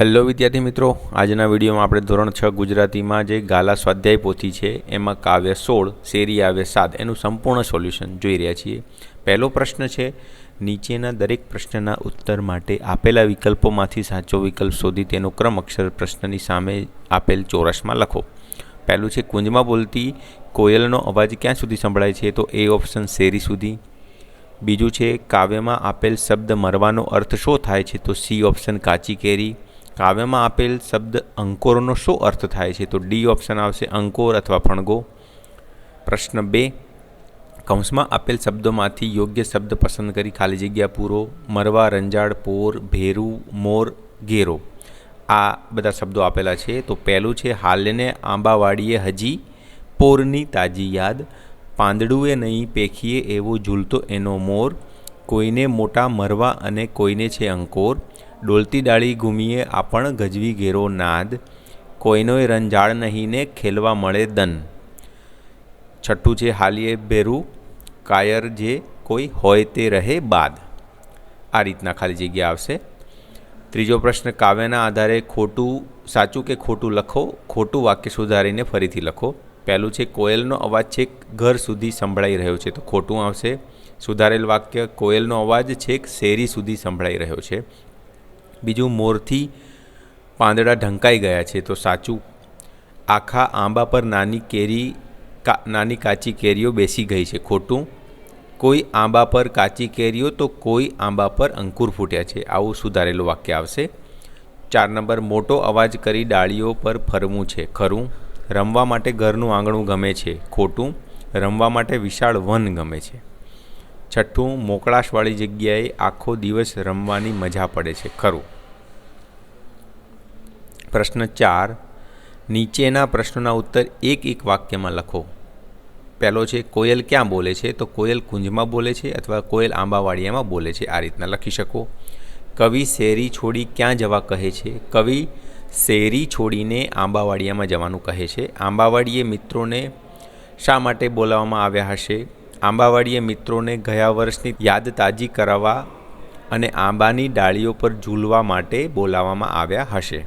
Hello વિદ્યાર્થી મિત્રો, આજના વિડીયોમાં આપણે ધોરણ છ ગુજરાતીમાં જે ગાલા સ્વાધ્યાય પોથી છે, એમાં કાવ્ય સોળ, શેરી આવે સાત, એનું સંપૂર્ણ સોલ્યુશન જોઈ રહ્યા છીએ. પહેલો પ્રશ્ન છે, નીચેના દરેક પ્રશ્નના ઉત્તર માટે આપેલા વિકલ્પોમાંથી સાચો વિકલ્પ શોધી તેનો ક્રમ અક્ષર પ્રશ્નની સામે આપેલ ચોરસમાં લખો. પહેલું છે, કુંજમાં બોલતી કોયલનો અવાજ ક્યાં સુધી સંભળાય છે? તો એ ઓપ્શન શેરી સુધી. બીજું છે, કાવ્યમાં આપેલ શબ્દ મરવાનો અર્થ શું થાય છે? તો સી ઓપ્શન કાચી કેરી. કાવ્યમાં આપેલ શબ્દ અંકોરનો શું અર્થ થાય છે? તો ડી ઓપ્શન આવશે અંકોર અથવા ફણગો. પ્રશ્ન બે, કૌંસમાં આપેલ શબ્દોમાંથી યોગ્ય શબ્દ પસંદ કરી ખાલી જગ્યા પૂરો. મરવા, રંજાડ, પોર, ભેરું, મોર, ઘેરો. આ બધા શબ્દો આપેલા છે. તો પહેલું છે, હાલને આંબાવાડીએ હજી પોરની તાજી યાદ. પાંદડુએ નહીં પેખીએ એવો ઝૂલતો એનો મોર. કોઈને મોટા મરવા અને કોઈને છે અંકોર. ડોલતી ડાળી ઘૂમીએ આપણ ગજવી ઘેરો નાદ, કોઈનોય રંજાળ નહીં ને ખેલવા મળે દન. છઠ્ઠું છે હાલીએ ભેરું કાયર જે કોઈ હોય તે રહે બાદ. આ રીતના ખાલી જગ્યા આવશે. ત્રીજો પ્રશ્ન, કાવ્યના આધારે ખોટું, સાચું કે ખોટું લખો? ખોટું વાક્ય સુધારીને ફરીથી લખો. પહેલું છે, કોયલનો અવાજ છેક ઘર સુધી સંભળાઈ રહ્યો છે, તો ખોટું આવશે. સુધારેલ વાક્ય, કોયલનો અવાજ છેક શેરી સુધી સંભળાઈ રહ્યો છે. બીજું મોરથી પાંદડા ઢંકાઈ ગયા છે, તો સાચું. આખા આંબા પર નાની કેરી નાની કાચી કેરીઓ બેસી ગઈ છે. ખોટું? કોઈ આંબા પર કાચી કેરીઓ તો કોઈ આંબા પર અંકુર ફૂટ્યા છે. આવું સુધારેલું વાક્ય આવશે. ચાર નંબર, મોટો અવાજ કરી ડાળીઓ પર ફરવું છે. ખરું? રમવા માટે ઘરનું આંગણું ગમે છે. ખોટું? રમવા માટે વિશાળ વન ગમે છે. છઠ્ઠું, મોકળાશવાળી જગ્યાએ આખો દિવસ રમવાની મજા પડે છે, ખરું. પ્રશ્ન ચાર, નીચેના પ્રશ્નોના ઉત્તર એક એક વાક્યમાં લખો. પહેલો છે, કોયલ ક્યાં બોલે છે? તો કોયલ કુંજમાં બોલે છે અથવા કોયલ આંબાવાડિયામાં બોલે છે, આ રીતના લખી શકો. કવિ શેરી છોડી ક્યાં જવા કહે છે? કવિ શેરી છોડીને આંબાવાડિયામાં જવાનું કહે છે. આંબાવાડીએ મિત્રોને શા માટે બોલાવવામાં આવ્યા હશે? આંબાવાડીએ મિત્રોને ગયા વર્ષની યાદ તાજી કરાવવા અને આંબાની ડાળીઓ પર ઝૂલવા માટે બોલાવવામાં આવ્યા હશે.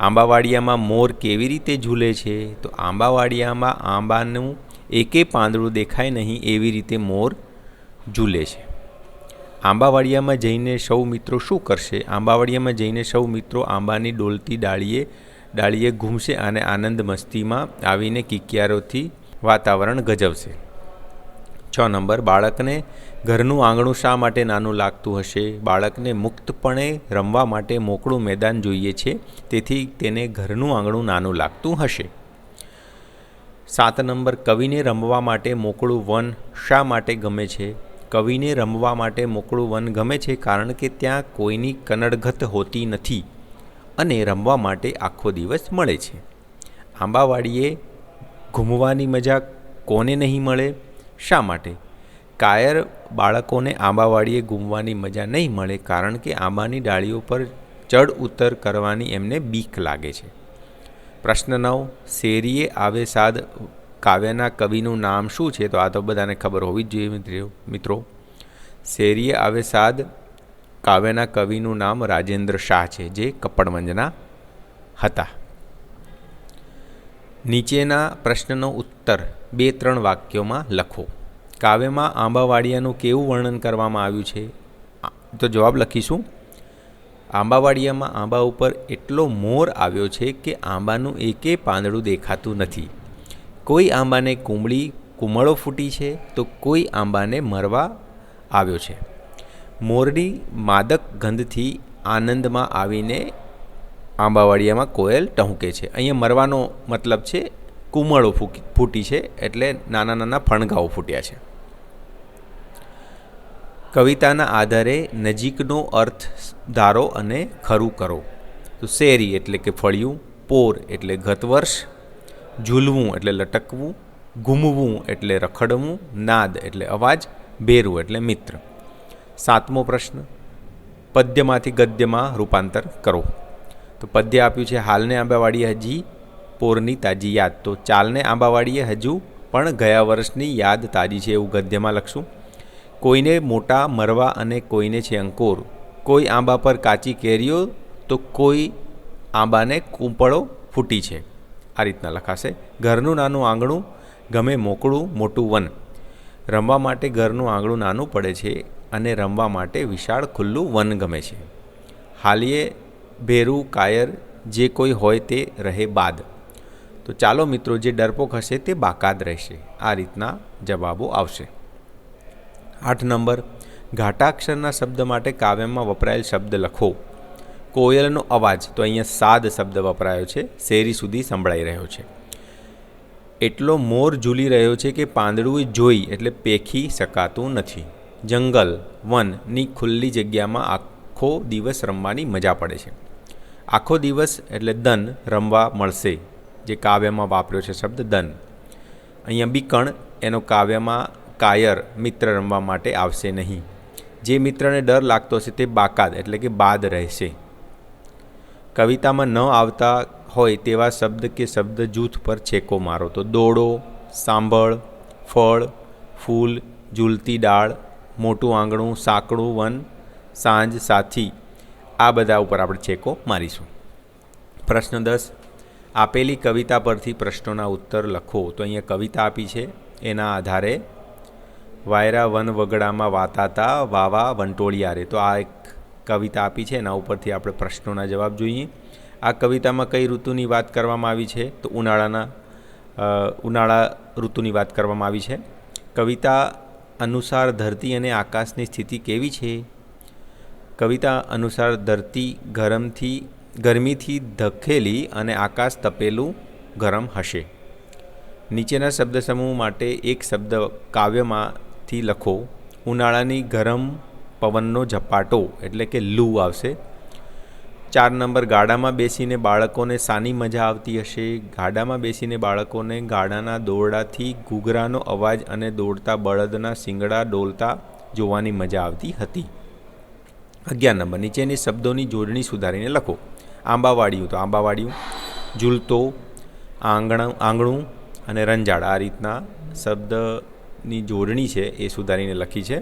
આંબાવાડિયામાં મોર કેવી રીતે ઝૂલે છે? તો આંબાવાડિયામાં આંબાનું એકે પાંદડું દેખાય નહીં એવી રીતે મોર ઝૂલે છે. આંબાવાડિયામાં જઈને સૌ મિત્રો શું કરશે? આંબાવાડિયામાં જઈને સૌ મિત્રો આંબાની ડોલતી ડાળીએ ડાળીએ ઘૂમશે અને આનંદ મસ્તીમાં આવીને કિકિયારોથી વાતાવરણ ગજવશે. છ નંબર, બાળકને ઘરનું આંગણું શા માટે નાનું લાગતું હશે? બાળકને મુક્તપણે રમવા માટે મોકળું મેદાન જોઈએ છે, તેથી તેને ઘરનું આંગણું નાનું લાગતું હશે. સાત નંબર, કવિને રમવા માટે મોકળું વન શા માટે ગમે છે? કવિને રમવા માટે મોકળું વન ગમે છે કારણ કે ત્યાં કોઈની કનડઘત હોતી નથી અને રમવા માટે આખો દિવસ મળે છે. આંબાવાડીએ ઘૂમવાની મજા કોને નહીં મળે? શા માટે? કાયર બાળકોને આંબાવાડીએ ગુમવાની મજા નહીં મળે કારણ કે આંબાની ડાળીઓ પર ચડ ઉતર કરવાની એમને બીક લાગે છે. પ્રશ્ન નવ, શેરીએ આવે સાદ કાવ્યના કવિનું નામ શું છે? તો આ તો બધાને ખબર હોવી જ જોઈએ મિત્રો મિત્રો. શેરીએ આવે સાદ કાવ્યના કવિનું નામ રાજેન્દ્ર શાહ છે, જે કપડવંજના હતા. નીચેના પ્રશ્નનો ઉત્તર બે ત્રણ વાક્યોમાં લખો. કાવ્યમાં આંબાવાડિયાનું કેવું વર્ણન કરવામાં આવ્યું છે? તો જવાબ લખીશું. આંબાવાડિયામાં આંબા ઉપર એટલો મોર આવ્યો છે કે આંબાનું એકે પાંદડું દેખાતું નથી. કોઈ આંબાને કુમળી કુમળો ફૂટી છે તો કોઈ આંબાને મરવા આવ્યો છે. મોરની માદક ગંધથી આનંદમાં આવીને આંબાવાડિયામાં કોયલ ટહુકે છે. અહીંયા મરવાનો મતલબ છે, કુમળો ફૂટી છે એટલે નાના નાના ફણગાઓ ફૂટ્યા છે. કવિતાના આધારે નજીકનો અર્થ ધારો અને ખરું કરો. તો શેરી એટલે કે ફળિયું, પોર એટલે ગત વર્ષ ઝૂલવું એટલે લટકવું, ઘૂમવું એટલે રખડવું, નાદ એટલે અવાજ બેરવું એટલે મિત્ર. સાતમો પ્રશ્ન, પદ્યમાંથી ગદ્યમાં રૂપાંતર કરો. તો પદ્ય આપ્યું છે, હાલને આંબાવાડીએ હજી પોરની તાજી યાદ. તો ચાલને આંબાવાડીએ હજુ પણ ગયા વર્ષની યાદ તાજી છે એવું ગદ્યમાં લખશું. કોઈને મોટા મરવા અને કોઈને છે અંકોર. કોઈ આંબા પર કાચી કેરીઓ, તો કોઈ આંબાને કૂંપળો ફૂટી છે. આ રીતના લખાશે. ઘરનું નાનું આંગણું ગમે મોકળું, મોટું વન. રમવા માટે ઘરનું આંગણું નાનું પડે છે અને રમવા માટે વિશાળ ખુલ્લું વન ગમે છે. હાલીએ ભેરું, કાયર, જે કોઈ હોય તે રહે બાદ. તો ચાલો મિત્રો, જે ડરપોક હશે તે બાકાત રહેશે. આ રીતના જવાબો આવશે. આઠ નંબર, ઘાટાક્ષરના શબ્દ માટે કાવ્યમાં વપરાયેલ શબ્દ લખો. કોયલનો અવાજ, તો અહીંયા સાદ શબ્દ વપરાયો છે, શેરી સુધી સંભળાઈ રહ્યો છે. એટલો મોર ઝૂલી રહ્યો છે કે પાંદડું જોઈ, એટલે પેખી શકાતું નથી. જંગલ વનની ખુલ્લી જગ્યામાં આખો દિવસ રમવાની મજા પડે છે. આખો દિવસ એટલે દન રમવા મળશે, જે કાવ્યમાં વાપર્યો છે શબ્દ દન. અહીંયા બીકણ એનો કાવ્યમાં કાયર મિત્ર રમવા માટે આવશે નહીં. જે મિત્રને ડર લાગતો હશે તે બાકાત, એટલે કે બાદ રહેશે. કવિતામાં ન આવતા હોય તેવા શબ્દ કે શબ્દ જૂથ પર છેકો મારો. તો દોડો, સાંભળ, ફળ, ફૂલ, ઝૂલતી ડાળ, મોટું આંગણું, સાંકડું, વન સાંજ સાથી આ બધા ઉપર આપણે ચેકો મારીશું. પ્રશ્ન દસ, આપેલી કવિતા પરથી પ્રશ્નોના ઉત્તર લખો. તો અહીંયા કવિતા આપી છે. એના આધારે વાયરા વન વગડામાં વાતાતા, વાવા વંટોળિયારે. તો આ એક કવિતા આપી છે. એના ઉપરથી આપણે પ્રશ્નોના જવાબ જોઈએ. આ કવિતામાં કઈ ઋતુની વાત કરવામાં આવી છે? તો ઉનાળાના ઉનાળા ઋતુની વાત કરવામાં આવી છે. કવિતા અનુસાર ધરતી અને આકાશની સ્થિતિ કેવી છે? કવિતા અનુસાર ધરતી ગરમથી, ગરમીથી ધકેલી અને આકાશ તપેલું ગરમ હશે. નીચેના શબ્દ સમૂહ માટે એક શબ્દ કાવ્યમાંથી લખો, ઉનાળાની ગરમ પવનનો ઝપાટો, એટલે કે લૂ આવશે. ચાર નંબર, ગાડામાં બેસીને બાળકોને સાની મજા આવતી હશે. ગાડામાં બેસીને બાળકોને ગાડાના દોરડાથી ઘૂઘરાનો અવાજ અને દોડતા બળદના શિંગડા ડોલતા જોવાની મજા આવતી હતી. અગિયાર નંબર નીચેની શબ્દોની જોડણી સુધારીને લખો. આંબાવાડિયું, તો આંબાવાડિયું, ઝૂલતો, આંગણ, આંગણું અને રંજાડ આ રીતના શબ્દની જોડણી છે એ સુધારીને લખી છે.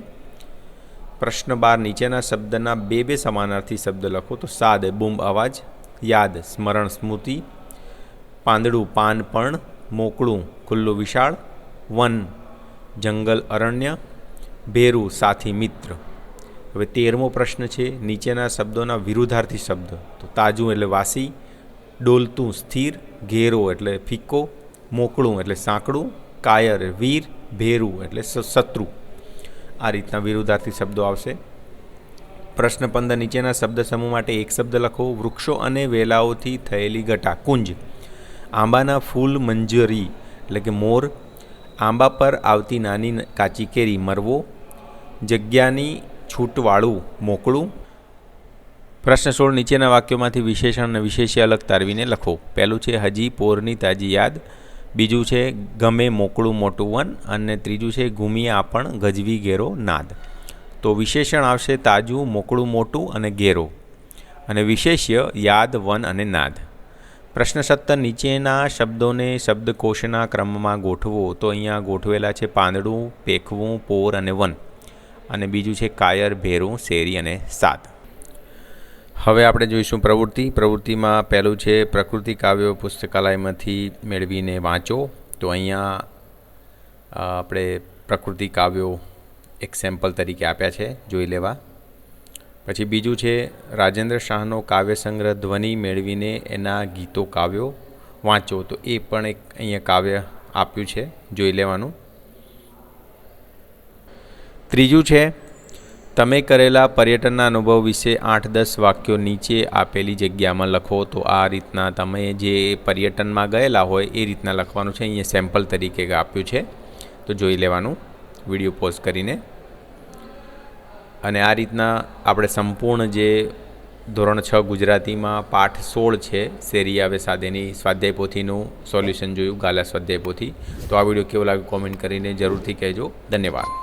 પ્રશ્ન બાર, નીચેના શબ્દના બે બે સમાનાર્થી શબ્દ લખો, તો સાદ બૂમ અવાજ, યાદ, સ્મરણ, સ્મૃતિ, પાંદડું, પાન, પણ, મોકળું, ખુલ્લું વિશાળ, વન, જંગલ, અરણ્ય, ભેરું, સાથી, મિત્ર. હવે તેરમો પ્રશ્ન છે, નીચેના શબ્દોના વિરુદ્ધાર્થી શબ્દ. તો તાજું એટલે વાસી, ડોલતું સ્થિર, ઘેરો એટલે ફિક્કો, મોકળું એટલે સાંકડું, કાયર વીર, ભેરું એટલે શત્રુ. આ રીતના વિરુદ્ધાર્થી શબ્દો આવશે. પ્રશ્ન પંદર, નીચેના શબ્દ સમૂહ માટે એક શબ્દ લખો, વૃક્ષો અને વેલાઓથી થયેલી ગટા કુંજ. આંબાના ફૂલ મંજરી, એટલે કે મોર. આંબા પર આવતી નાની કાચી કેરી, મરવો. જગ્યાની છૂટવાળું, મોકળું? પ્રશ્ન સોળ નીચેના વાક્યોમાંથી વિશેષણ અને વિશેષ્ય અલગ તારવીને લખો. પહેલું છે, હજી પોરની તાજી યાદ. બીજું છે, ગમે મોકળું મોટું વન. અને ત્રીજું છે ઘૂમિયા આપણ ગજવી ઘેરો નાદ. તો વિશેષણ આવશે તાજું, મોકળું મોટું અને ઘેરો. અને વિશેષ્ય, યાદ, વન અને નાદ. પ્રશ્ન સત્તર, નીચેના શબ્દોને શબ્દકોશના ક્રમમાં ગોઠવો. તો અહીંયા ગોઠવેલા છે પાંદડું, પેખવું, પોર અને વન. અને બીજું છે કાયર, ભેરું, શેરી અને સાત. હવે આપણે જોઈશું પ્રવૃત્તિ. પ્રવૃત્તિમાં પહેલું છે પ્રકૃતિ કાવ્યો પુસ્તકાલયમાંથી મેળવીને વાંચો. તો અહીંયા આપણે પ્રકૃતિ કાવ્યો એક સેમ્પલ તરીકે આપ્યા છે. જોઈ લેવા. પછી બીજું છે રાજેન્દ્ર શાહનો કાવ્ય સંગ્રહ ધ્વનિ મેળવીને એના ગીતો કાવ્યો વાંચો. તો એ પણ એક અહીંયા કાવ્ય આપ્યું છે. જોઈ લેવાનું. ત્રીજું છે, તમે કરેલા પર્યટનના અનુભવ વિશે આઠ દસ વાક્યો નીચે આપેલી જગ્યામાં લખો. તો આ રીતના તમે જે પર્યટનમાં ગયેલા હોય એ રીતના લખવાનું છે. અહીંયા સેમ્પલ તરીકે આપ્યું છે. તો જોઈ લેવાનું. વીડિયો પોઝ કરીને. અને આ રીતના આપણે સંપૂર્ણ જે ધોરણ છ ગુજરાતીમાં પાઠ સોળ છે, શેરી આવે સાદેની સ્વાધ્યાય પોથીનું સોલ્યુશન જોયું, ગાલા સ્વાધ્યાય પોથી. તો આ વીડિયો કેવો લાગ્યો કોમેન્ટ કરીને જરૂરથી કહેજો. ધન્યવાદ.